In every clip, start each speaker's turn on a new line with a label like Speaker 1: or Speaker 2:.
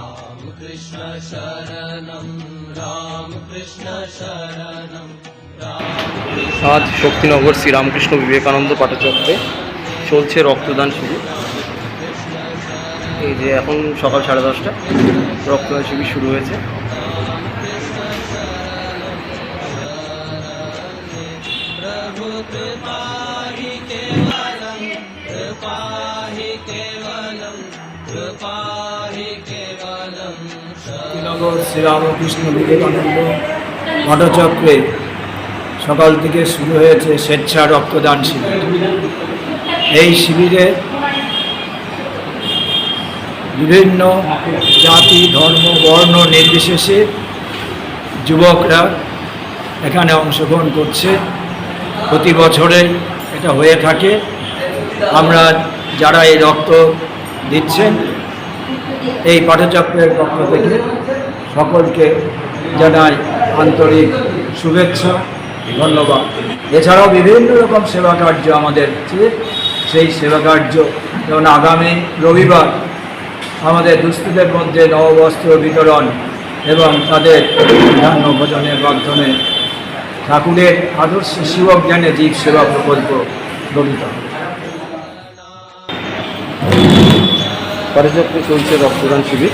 Speaker 1: कृष्ण शरणं राम कृष्ण शरणं
Speaker 2: আজ শক্তিনগর শ্রীরামকৃষ্ণ বিবেকানন্দ পাঠচক্রে চলছে রক্তদান শিবির এই যে এখন সকাল সাড়ে দশটা রক্তদান শিবির শুরু হয়েছে
Speaker 1: प्रभु कृपा हि केवलं कृपा
Speaker 3: শ্রীনগর শ্রীরামকৃষ্ণ বিবেকানন্দ মঠচক্রে সকাল থেকে শুরু হয়েছে স্বেচ্ছা রক্তদান শিবির। এই শিবিরে বিভিন্ন জাতি, ধর্ম, বর্ণ নির্বিশেষে যুবকরা এখানে অংশগ্রহণ করছে। প্রতি বছরে এটা হয়ে থাকে। আমরা যারা এই রক্ত দিচ্ছেন, এই পাঠচক্রের পক্ষ থেকে সকলকে জানাই আন্তরিক শুভেচ্ছা, ধন্যবাদ। এছাড়াও বিভিন্ন রকম সেবা কার্য আমাদের সেই সেবা কার্য যেমন আগামী রবিবার আমাদের দুস্থদের মধ্যে নববস্ত্র বিতরণ এবং তাদের ধান্য ভোজনের মাধ্যমে ঠাকুরের আদর্শ শিবক জ্ঞানে জীব সেবা প্রকল্প গঠিত
Speaker 2: পাঠচক্রে চলছে রক্তদান শিবির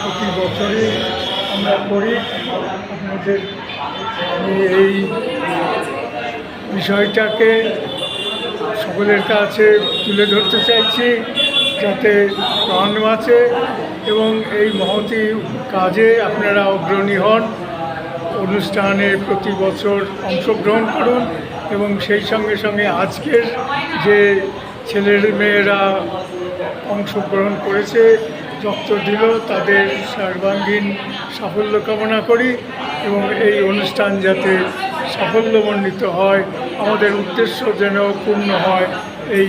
Speaker 4: প্রতি বছরই আমরা করি। আপনাদের আমি এই বিষয়টাকে সকলের কাছে তুলে ধরতে চাইছি, যাতে প্রাণ আছে এবং এই মহতি কাজে আপনারা অগ্রণী হন। অনুষ্ঠানে প্রতি বছর অংশগ্রহণ করুন এবং সেই সঙ্গে সঙ্গে আজকের যে ছেলের মেয়েরা অংশগ্রহণ করেছে রক্ত দিল, তাদের সর্বাঙ্গীন সাফল্য কামনা করি এবং এই অনুষ্ঠান যাতে সাফল্যমণ্ডিত হয়, আমাদের উদ্দেশ্য যেন পূর্ণ হয়, এই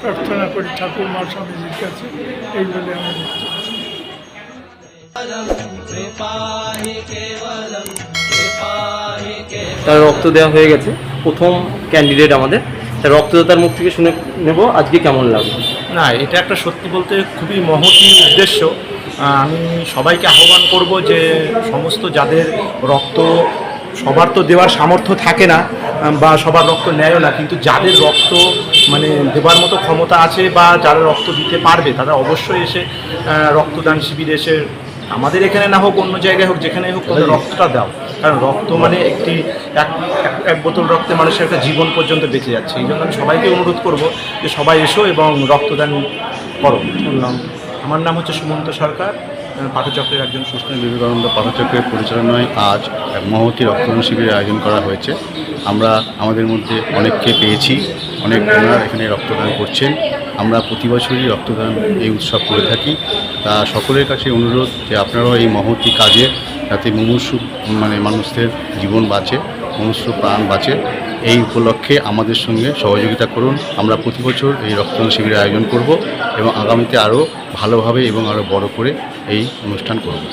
Speaker 4: প্রার্থনা করি ঠাকুর মা স্বামীজির কাছে, এই বলে
Speaker 1: আমাদের
Speaker 2: তার রক্ত দেওয়া হয়ে গেছে, প্রথম ক্যান্ডিডেট আমাদের। তার রক্তদাতার মুখ থেকে শুনে নেব, আজকে কেমন লাগল?
Speaker 5: না, এটা একটা সত্যি বলতে খুবই মহতি উদ্দেশ্য। আমি সবাইকে আহ্বান করব যে সমস্ত যাদের রক্ত, সবার তো দেওয়ার সামর্থ্য থাকে না, বা সবার রক্ত নেয়ও না, কিন্তু যাদের রক্ত মানে দেবার মতো ক্ষমতা আছে বা যারা রক্ত দিতে পারবে, তারা অবশ্যই এসে রক্তদান শিবিরে এসে আমাদের এখানে না হোক অন্য জায়গায় হোক যেখানে হোক, তাদের রক্তটা দাও। কারণ রক্ত মানে একটি, এক এক- বোতল রক্তে মানুষের একটা জীবন পর্যন্ত বেঁচে যাচ্ছে। এই জন্য আমি সবাইকে অনুরোধ করব যে সবাই এসো এবং রক্তদান করো। শুনলাম আমার নাম হচ্ছে সুমন্ত সরকার। পাঠচক্রের একজন সুস্থ
Speaker 6: বিবেকানন্দ পাঠচক্রের পরিচালনায় আজ এক মহতি রক্তদান শিবিরের আয়োজন করা হয়েছে। আমরা আমাদের মধ্যে অনেককে পেয়েছি। অনেক বোনেরা এখানে রক্তদান করছেন। আমরা প্রতি বছরই রক্তদান এই উৎসব করে থাকি। তা সকলের কাছে অনুরোধ যে আপনারাও এই মহতি কাজে যাতে মুমূর্ষু মানে মানুষদের জীবন বাঁচে। মনুষ্য প্রাণ বাঁচে, এই উপলক্ষে আমাদের সঙ্গে সহযোগিতা করুন। আমরা প্রতি বছর এই রক্তদান শিবিরের আয়োজন করব এবং আগামীতে আরও ভালোভাবে এবং আরও বড় করে এই অনুষ্ঠান করব।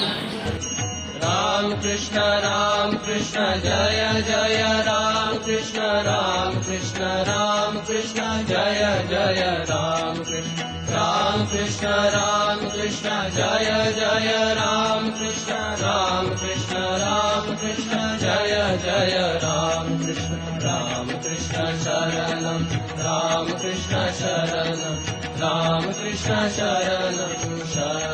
Speaker 1: কৃষ্ণ রাম কৃষ্ণ জয় জয় রাম কৃষ্ণ রাম কৃষ্ণ রাম কৃষ্ণ জয় জয় রাম কৃষ্ণ राम कृष्ण राम कृष्ण जय जय राम कृष्ण राम कृष्ण राम कृष्ण जय जय राम कृष्ण राम कृष्ण शरणं राम कृष्ण शरणं राम कृष्ण शरणं शरणं